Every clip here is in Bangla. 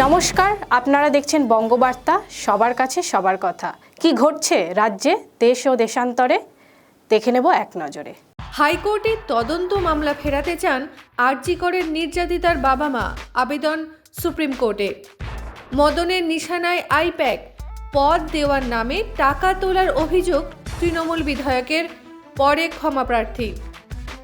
নমস্কার, আপনারা দেখছেন বঙ্গবার্তা, সবার কাছে সবার কথা। কি ঘটছে রাজ্যে, দেশ ও দেশান্তরে? দেখে নেব এক নজরে। হাইকোর্টে তদন্ত মামলা ফেরাতে চান আরজি করের নির্যাতিতার বাবা মা আবেদন সুপ্রিম কোর্টে। মদনের নিশানায় আইপ্যাক, পদ দেওয়ার নামে টাকা তোলার অভিযোগ তৃণমূল বিধায়কের, পরে ক্ষমা প্রার্থী।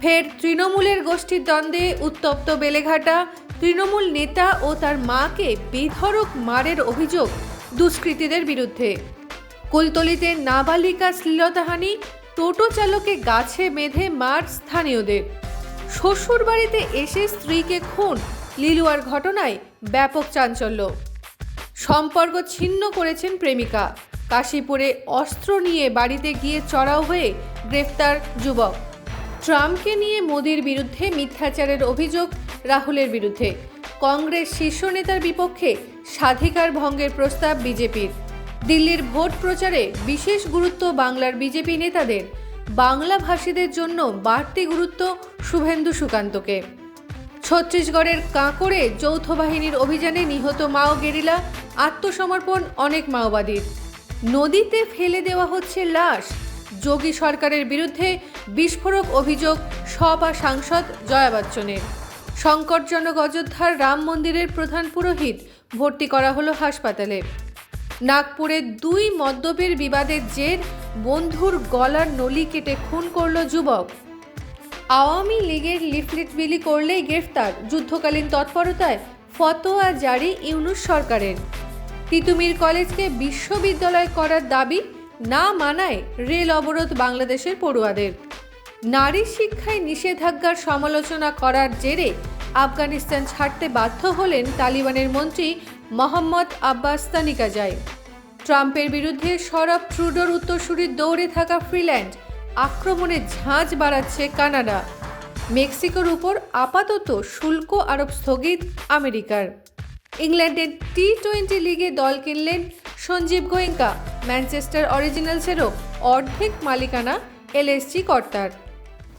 ফের তৃণমূলের গোষ্ঠীর দ্বন্দ্বে উত্তপ্ত বেলেঘাটা তৃণমূল নেতা ও তার মাকে বেধড়ক মারের অভিযোগ দুষ্কৃতীদের বিরুদ্ধে। কুলতলিতে নাবালিকা শ্লীলতাহানি, টোটো চালকে গাছে বেঁধে মার স্থানীয়দের। শ্বশুর বাড়িতে এসে স্ত্রীকে খুন, লিলুয়ার ঘটনায় ব্যাপক চাঞ্চল্য। সম্পর্ক ছিন্ন করেছেন প্রেমিকা। কাশীপুরে অস্ত্র নিয়ে বাড়িতে গিয়ে চড়াও হয়ে গ্রেফতার যুবক। ট্রাম্পকে নিয়ে মোদির বিরুদ্ধে মিথ্যাচারের অভিযোগ রাহুলের বিরুদ্ধে। কংগ্রেস শীর্ষ নেতার বিপক্ষে স্বাধিকার ভঙ্গের প্রস্তাব বিজেপির। দিল্লির ভোট প্রচারে বিশেষ গুরুত্ব বাংলার বিজেপি নেতাদের। বাংলা ভাষীদের জন্য বাড়তি গুরুত্ব শুভেন্দু সুকান্তকে। ছত্তিশগড়ের কাঁকড়ে যৌথ বাহিনীর অভিযানে নিহত মাও গেরিলা, আত্মসমর্পণ অনেক মাওবাদীর। নদীতে ফেলে দেওয়া হচ্ছে লাশ। যোগী সরকারের বিরুদ্ধে বিস্ফোরক অভিযোগ সপা সাংসদ জয়া বচ্চনের। সংকটজনক অযোধ্যার রাম মন্দিরের প্রধান পুরোহিত ভর্তি করা হলো হাসপাতালে। নাগপুরে দুই মদ্যপের বিবাদের জের, বন্ধুর গলার নলি কেটে খুন করল যুবক। আওয়ামী লীগের লিফলেট বিলি করলেই গ্রেফতার, যুদ্ধকালীন তৎপরতায় ফতোয়া জারি ইউনুস সরকারের। তিতুমির কলেজকে বিশ্ববিদ্যালয় করার দাবি না মানায় রেল অবরোধ বাংলাদেশের পড়ুয়াদের। নারী শিক্ষায় নিষেধাজ্ঞার সমালোচনা করার জেরে আফগানিস্তান ছাড়তে বাধ্য হলেন তালিবানের মন্ত্রী মোহাম্মদ আব্বাস তানিকাজাই। ট্রাম্পের বিরুদ্ধে সরব ট্রুডোর উত্তরসূরির দৌড়ে থাকা ফ্রিল্যান্ড আক্রমণের ঝাঁজ বাড়াচ্ছে কানাডা। মেক্সিকোর উপর আপাতত শুল্ক আরোপ স্থগিত আমেরিকার। ইংল্যান্ডের টি টোয়েন্টি লিগে দল কিনলেন সঞ্জীব গোয়েঙ্কা। ম্যানচেস্টার অরিজিনালসেরও অর্ধেক মালিকানা এলএসজি কর্তার।